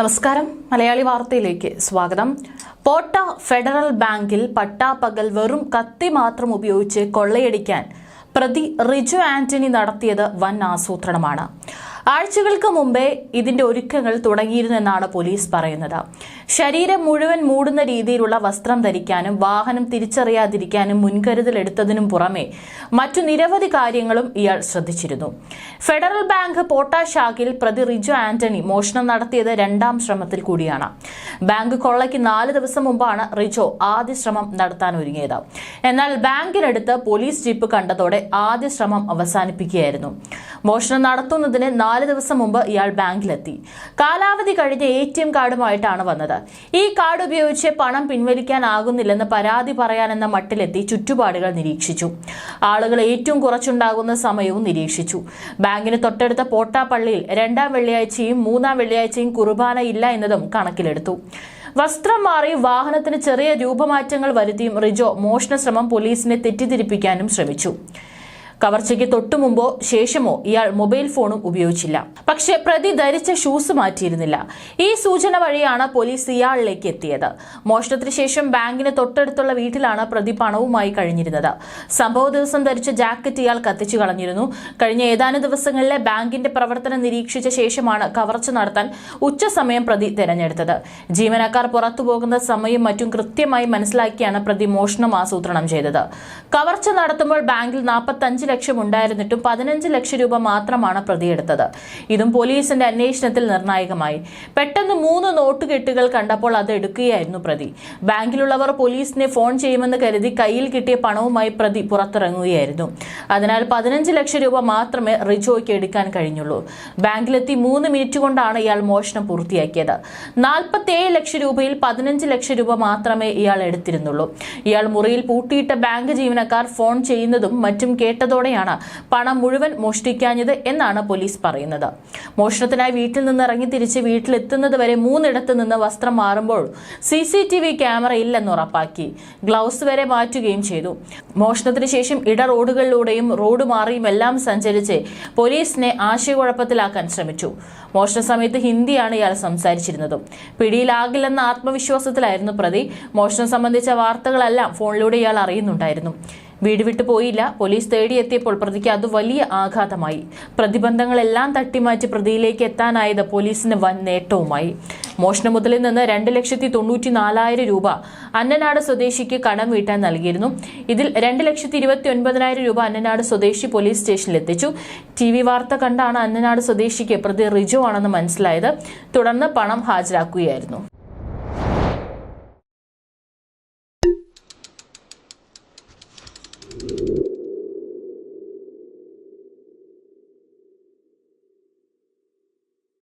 നമസ്കാരം. മലയാളി വാർത്തയിലേക്ക് സ്വാഗതം. പോട്ട ഫെഡറൽ ബാങ്കിൽ പട്ടാപ്പകൽ വെറും കത്തി മാത്രം ഉപയോഗിച്ച് കൊള്ളയടിക്കാൻ പ്രതി റിജു ആന്റണി നടത്തിയത് വൻ ആസൂത്രണമാണ്. ആഴ്ചകൾക്ക് മുമ്പേ ഇതിന്റെ ഒരുക്കങ്ങൾ തുടങ്ങിയിരുന്നെന്നാണ് പോലീസ് പറയുന്നത്. ശരീരം മുഴുവൻ മൂടുന്ന രീതിയിലുള്ള വസ്ത്രം ധരിക്കാനും വാഹനം തിരിച്ചറിയാതിരിക്കാനും മുൻകരുതൽ എടുത്തതിനും പുറമെ മറ്റു നിരവധി കാര്യങ്ങളും ഇയാൾ ശ്രദ്ധിച്ചിരുന്നു. ഫെഡറൽ ബാങ്ക് പോട്ട ശാഖയിൽ പ്രതി റിജു ആന്റണി മോഷണം നടത്തിയത് രണ്ടാം ശ്രമത്തിൽ കൂടിയാണ്. ബാങ്ക് കൊള്ളയ്ക്ക് നാല് ദിവസം മുമ്പാണ് റിജോ ആദ്യ ശ്രമം നടത്താൻ ഒരുങ്ങിയത്. എന്നാൽ ബാങ്കിനടുത്ത് പോലീസ് ജീപ്പ് കണ്ടതോടെ ആദ്യ ശ്രമം അവസാനിപ്പിക്കുകയായിരുന്നു. മോഷണം നടത്തുന്നതിന് നാല് ദിവസം മുമ്പ് ഇയാൾ ബാങ്കിലെത്തി. കാലാവധി കഴിഞ്ഞ എ ടി എം കാർഡുമായിട്ടാണ് വന്നത്. ഈ കാർഡ് ഉപയോഗിച്ച് പണം പിൻവലിക്കാനാകുന്നില്ലെന്ന് പരാതി പറയാനെന്ന മട്ടിലെത്തി ചുറ്റുപാടുകൾ നിരീക്ഷിച്ചു. ആളുകൾ ഏറ്റവും കുറച്ചുണ്ടാകുന്ന സമയവും നിരീക്ഷിച്ചു. ബാങ്കിന് തൊട്ടടുത്ത പോട്ടാപ്പള്ളിയിൽ രണ്ടാം വെള്ളിയാഴ്ചയും മൂന്നാം വെള്ളിയാഴ്ചയും കുർബാന ഇല്ല എന്നതും കണക്കിലെടുത്തു. വസ്ത്രം മാറി വാഹനത്തിന് ചെറിയ രൂപമാറ്റങ്ങൾ വരുത്തിയും റിജോ മോഷണ ശ്രമം പോലീസിനെ തെറ്റിദ്ധരിപ്പിക്കാനും ശ്രമിച്ചു. കവർച്ചയ്ക്ക് തൊട്ടുമുമ്പോ ശേഷമോ ഇയാൾ മൊബൈൽ ഫോണും ഉപയോഗിച്ചില്ല. പക്ഷെ പ്രതി ധരിച്ച ഷൂസ് മാറ്റിയിരുന്നില്ല. ഈ സൂചന വഴിയാണ് പോലീസ് ഇയാളിലേക്ക് എത്തിയത്. മോഷണത്തിന് ശേഷം ബാങ്കിന് തൊട്ടടുത്തുള്ള വീട്ടിലാണ് പ്രതി പണവുമായി കഴിഞ്ഞിരുന്നത്. സംഭവ ദിവസം ധരിച്ച ജാക്കറ്റ് ഇയാൾ കത്തിച്ചു കളഞ്ഞിരുന്നു. കഴിഞ്ഞ ഏതാനും ദിവസങ്ങളിലെ ബാങ്കിന്റെ പ്രവർത്തനം നിരീക്ഷിച്ച ശേഷമാണ് കവർച്ച നടത്താൻ ഉച്ചസമയം പ്രതി തെരഞ്ഞെടുത്തത്. ജീവനക്കാർ പുറത്തു പോകുന്ന സമയം മറ്റും കൃത്യമായി മനസ്സിലാക്കിയാണ് പ്രതി മോഷണം ആസൂത്രണം ചെയ്തത്. കവർച്ച നടത്തുമ്പോൾ ബാങ്കിൽ നാൽപ്പത്തഞ്ച് ലക്ഷം ഉണ്ടായിരുന്നിട്ടും പതിനഞ്ച് ലക്ഷം രൂപ മാത്രമാണ് പ്രതിയെടുത്തത്. ഇതും പോലീസിന്റെ അന്വേഷണത്തിൽ നിർണായകമായി. പെട്ടെന്ന് മൂന്ന് നോട്ടുകെട്ടുകൾ കണ്ടപ്പോൾ അത് എടുക്കുകയായിരുന്നു പ്രതി. ബാങ്കിലുള്ളവർ പോലീസിനെ ഫോൺ ചെയ്യുമെന്ന് കരുതി കയ്യിൽ കിട്ടിയ പണവുമായി പ്രതി പുറത്തിറങ്ങുകയായിരുന്നു. അതിനാൽ പതിനഞ്ച് ലക്ഷം രൂപ മാത്രമേ റിജോയ്ക്ക് എടുക്കാൻ കഴിഞ്ഞുള്ളൂ. ബാങ്കിലെത്തി മൂന്ന് മിനിറ്റ് കൊണ്ടാണ് ഇയാൾ മോഷണം പൂർത്തിയാക്കിയത്. നാൽപ്പത്തിയേഴ് ലക്ഷം രൂപയിൽ പതിനഞ്ച് ലക്ഷം രൂപ മാത്രമേ ഇയാൾ എടുത്തിരുന്നുള്ളൂ. ഇയാൾ മുറിയിൽ പൂട്ടിയിട്ട ബാങ്ക് ജീവനക്കാർ ഫോൺ ചെയ്യുന്നതും മറ്റും കേട്ടതോടെയാണ് പണം മുഴുവൻ മോഷ്ടിക്കാഞ്ഞത് എന്നാണ് പോലീസ് പറയുന്നത്. മോഷണത്തിനായി വീട്ടിൽ നിന്ന് ഇറങ്ങി തിരിച്ച് വീട്ടിലെത്തുന്നത് വരെ മൂന്നിടത്ത് നിന്ന് വസ്ത്രം മാറുമ്പോൾ C C T V camera ഇല്ലെന്ന് ഉറപ്പാക്കി. ഗ്ലൗസ് വരെ മാറ്റുകയും ചെയ്തു. മോഷണത്തിന് ശേഷം ഇട റോഡുകളിലൂടെയും റോഡ് മാറിയും എല്ലാം സഞ്ചരിച്ച് പോലീസിനെ ആശയക്കുഴപ്പത്തിലാക്കാൻ ശ്രമിച്ചു. മോഷണ സമയത്ത് ഹിന്ദിയാണ് ഇയാൾ സംസാരിച്ചിരുന്നതും. പിടിയിലാകില്ലെന്ന ആത്മവിശ്വാസത്തിലായിരുന്നു പ്രതി. മോഷണം സംബന്ധിച്ച വാർത്തകളെല്ലാം ഫോണിലൂടെ ഇയാൾ അറിയുന്നുണ്ടായിരുന്നു. വീട് വിട്ടു പോയില്ല. പോലീസ് തേടിയെത്തിയപ്പോൾ പ്രതിക്ക് അത് വലിയ ആഘാതമായി. പ്രതിബന്ധങ്ങളെല്ലാം തട്ടിമാറ്റി പ്രതിയിലേക്ക് എത്താനായത് പോലീസിന് വൻ നേട്ടവുമായി. മോഷണ മുതലിൽ നിന്ന് രണ്ട് ലക്ഷത്തി തൊണ്ണൂറ്റി നാലായിരം രൂപ അന്നനാട് സ്വദേശിക്ക് കടം വീട്ടാൻ നൽകിയിരുന്നു. ഇതിൽ രണ്ട് ലക്ഷത്തി ഇരുപത്തി ഒൻപതിനായിരം രൂപ അന്നനാട് സ്വദേശി പോലീസ് സ്റ്റേഷനിൽ എത്തിച്ചു. ടി വി വാർത്ത കണ്ടാണ് അന്നനാട് സ്വദേശിക്ക് പ്രതി റിജു ആണെന്ന് മനസ്സിലായത്. തുടർന്ന് പണം ഹാജരാക്കുകയായിരുന്നു.